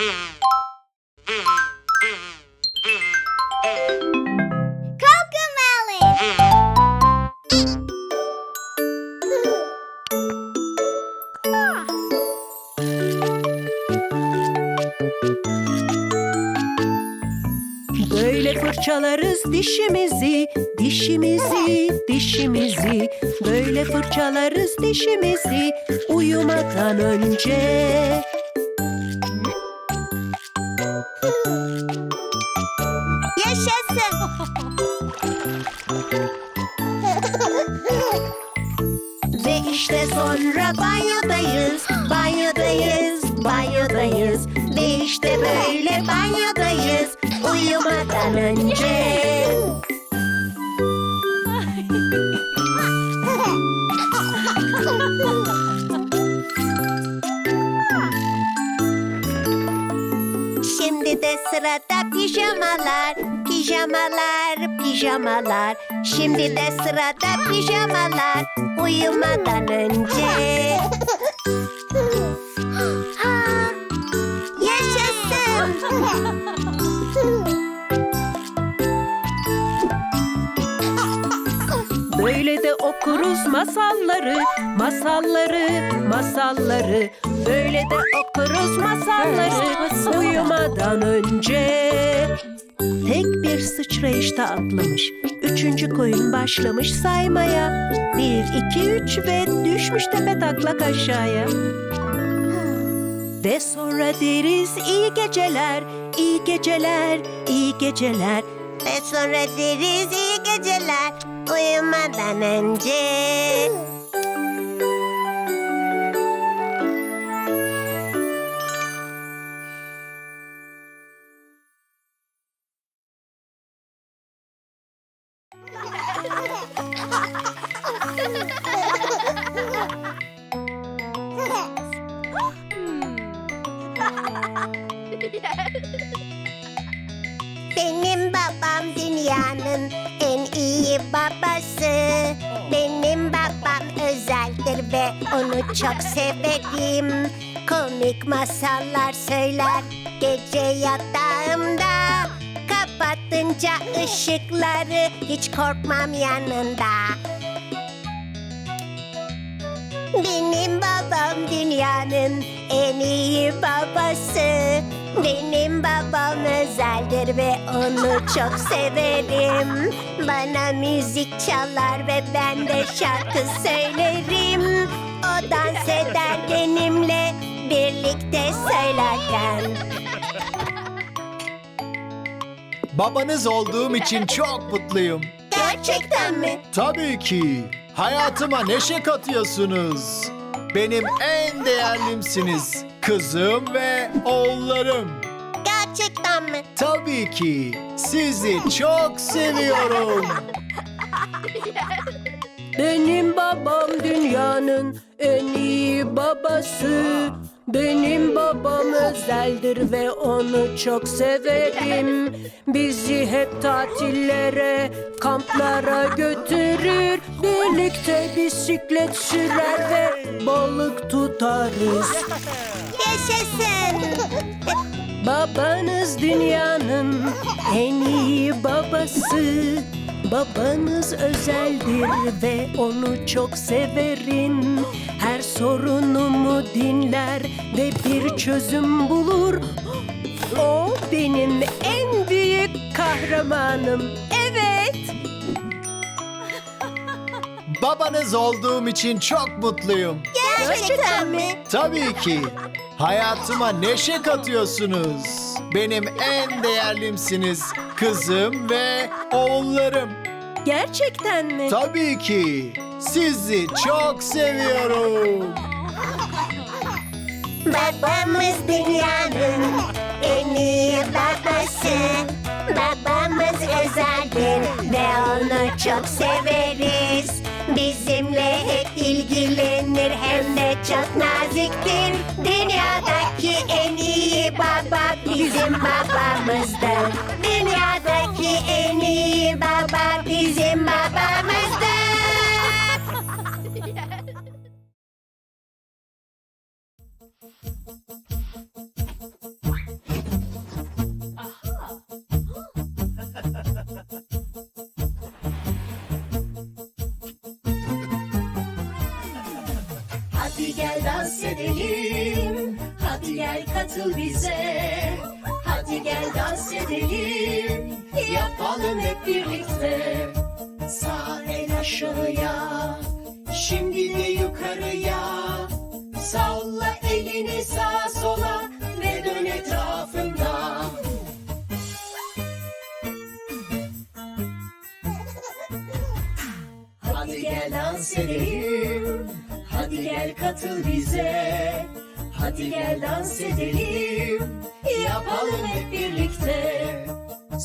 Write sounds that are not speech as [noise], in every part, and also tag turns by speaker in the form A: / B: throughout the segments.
A: Böyle fırçalarız dişimizi, dişimizi, dişimizi. Böyle fırçalarız dişimizi uyumadan önce. Pijamalar. Şimdi de sırada pijamalar uyumadan önce. [laughs]
B: Ha, Yaşasın.
A: Böyle de okuruz masalları, masalları, masalları. Böyle de okuruz masalları uyumadan önce. Bir sıçrayışta atlamış. Üçüncü koyun başlamış saymaya. Bir, iki, üç ve düşmüş tepe taklak aşağıya. Ve sonra deriz iyi geceler, iyi geceler, iyi geceler.
B: Ve sonra deriz iyi geceler uyumadan önce. [laughs] Benim babam dünyanın en iyi babası. Benim babam özeldir ve onu çok severim. Komik masallar söyler gece yatağımda. Kapatınca ışıkları hiç korkmam yanında. Benim babam dünyanın en iyi babası. Benim babam özeldir ve onu çok severim. Bana müzik çalar ve ben de şarkı söylerim. O dans eder benimle birlikte söylerken.
C: Babanız olduğum için çok mutluyum.
B: Gerçekten mi?
C: Tabii ki. Hayatıma neşe katıyorsunuz. Benim en değerlimsiniz. Kızım ve oğullarım.
B: Gerçekten mi?
C: Tabii ki. Sizi çok seviyorum.
A: Benim babam dünyanın en iyi babası. Benim babam özeldir ve onu çok severim. Bizi hep tatillere, kamplara götürür. Birlikte bisiklet sürer ve balık tutarız.
B: Yaşasın. [laughs]
A: Babanız dünyanın en iyi babası. Babanız özeldir ve onu çok severim. Her sorunumu dinler ve bir çözüm bulur. O benim en büyük kahramanım. Evet.
C: Babanız olduğum için çok mutluyum.
B: Gerçekten mi?
C: Tabii ki. Hayatıma neşe katıyorsunuz. Benim en değerlimsiniz. Kızım ve oğullarım.
A: Gerçekten mi?
C: Tabii ki. Sizi çok seviyorum.
B: Babamız dünyanın en iyi babası. Babamız özeldir ve onu çok severiz. Bizimle hep ilgilenir hem de çok naziktir bizim babamızdır. Dünyadaki en iyi baba bizim babamızdır. Hadi gel dans edelim Hadi
A: gel katıl bize Hadi gel dans edelim Yapalım hep birlikte. Sağ el aşağıya Şimdi de yukarıya. Salla elini sağa sola Ve dön etrafında. Hadi gel dans edelim Hadi gel katıl bize. Hadi gel dans edelim Yapalım hep birlikte.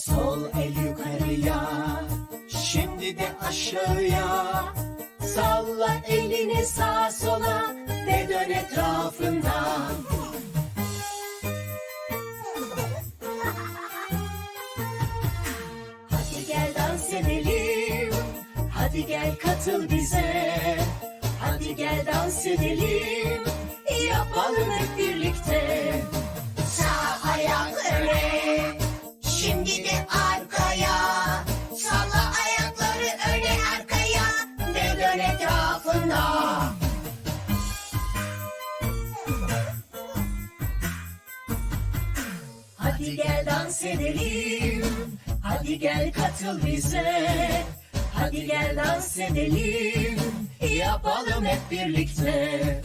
A: Sol el yukarıya Şimdi de aşağıya. Salla elini sağa sola Ve dön etrafında. Hadi gel dans edelim Hadi gel katıl bize. Hadi gel dans edelim Yapalım hep birlikte dans edelim Hadi gel katıl bize. Hadi gel dans edelim. Yapalım hep birlikte.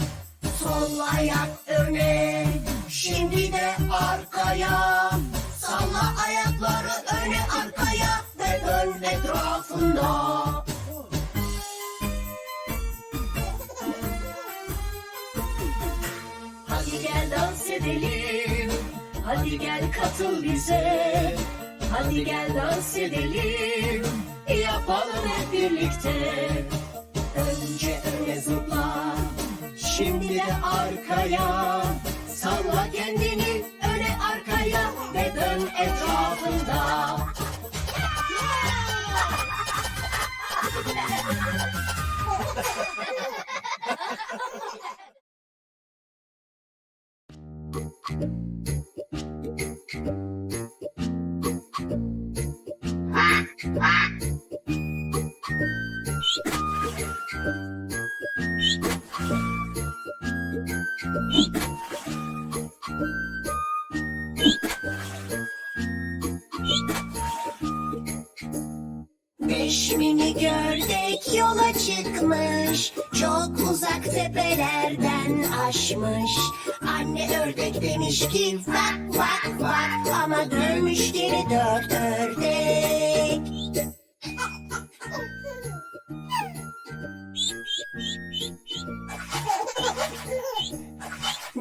A: Sol ayak öne Şimdi de arkaya. Salla ayakları öne arkaya Ve dön etrafında. Hadi gel dans edelim Hadi gel katıl bize. Hadi gel dans edelim. Yapalım hep birlikte. Önce öne zıpla Şimdi de arkaya
B: Beş mini gördek yola çıkmış Çok uzak tepelerden aşmış. Anne ördek demiş ki vak vak vak Ama dönmüş geri dört ördek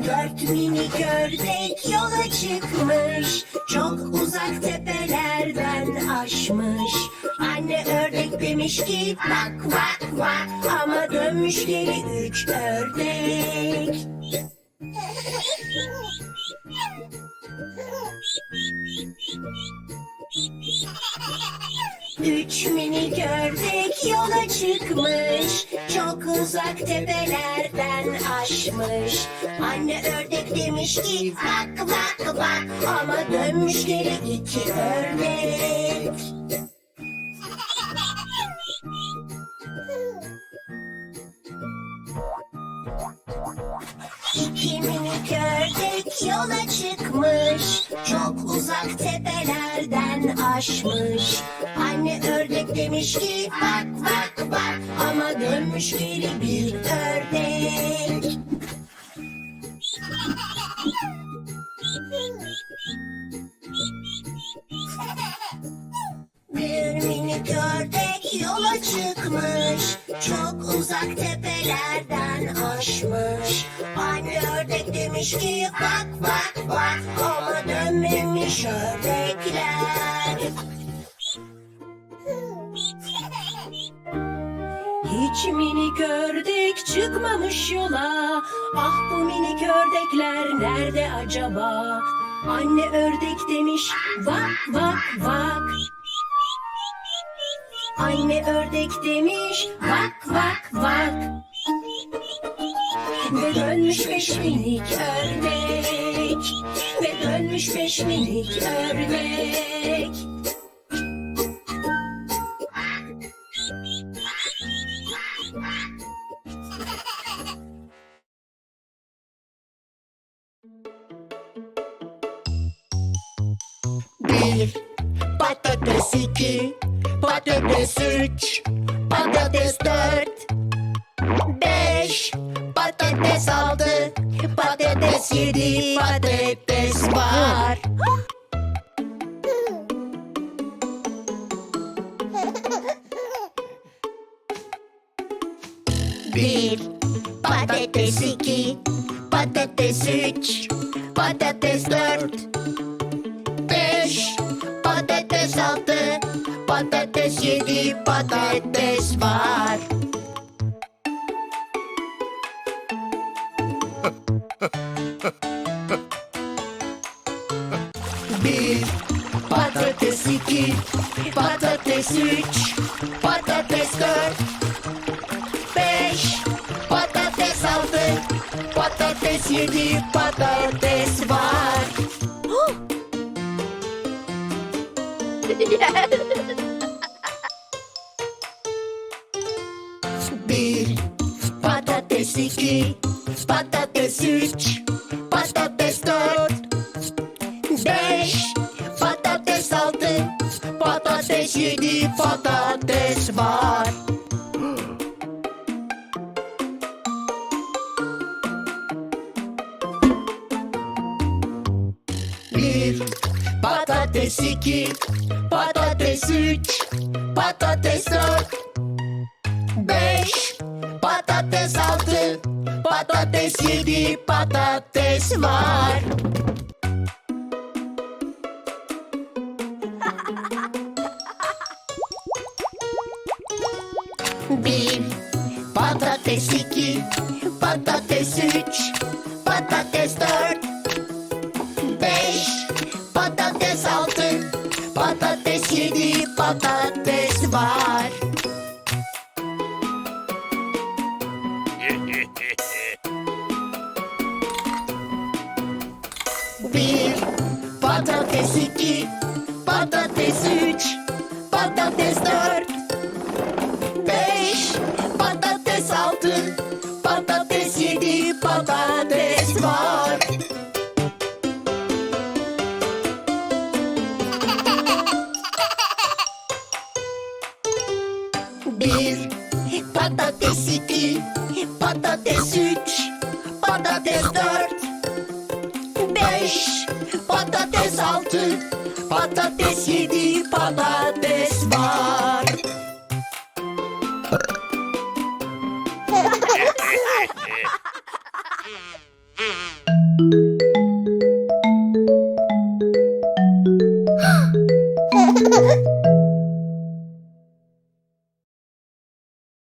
B: Dört mini gördek yola çıkmış. Çok uzak tepelerden aşmış. Anne ördek demiş ki vak vak vak Ama dönmüş geri üç ördek Üç mini gördek yola çıkmış. Çok uzak tepelerden aşmış. Anne ördek demiş ki vak vak vak Ama dönmüş geri iki ördek İki minik ördek yola çıkmış. Çok uzak tepelerden aşmış demiş ki bak bak bak Ama dönmüş geri bir ördek Bir minik ördek yola çıkmış Çok uzak tepelerden aşmış. Anne ördek demiş ki bak bak bak Ama dönmemiş ördekler
A: Hiç minik ördek çıkmamış yola. Ah bu minik ördekler nerede acaba? Anne ördek demiş vak vak vak. Anne ördek demiş vak vak vak. Ve dönmüş beş minik ördek Ve dönmüş beş minik ördek patates iki, patates üç, patates dört, beş, patates altı, patates yedi, patates var. Bir, patates iki, patates üç, patates dört, patates yedi, patates var. Bir, patates iki, patates üç, patates dört, beş, patates altı, patates yedi, patates var. [laughs] iki, patates üç, patates dört, beş, patates altı, patates yedi, patates var. Bir, patates iki, patates üç, patates dört, patates yedi, patates var. [laughs] Bir, patates iki, patates üç, patates dört, beş, patates altı, patates yedi, patates var. Patates üç, patates dört, beş, patates altı, patates yedi, patates var. Bir, patates iki, patates üç, patates dört, beş, patates altı, patates yedi patates var.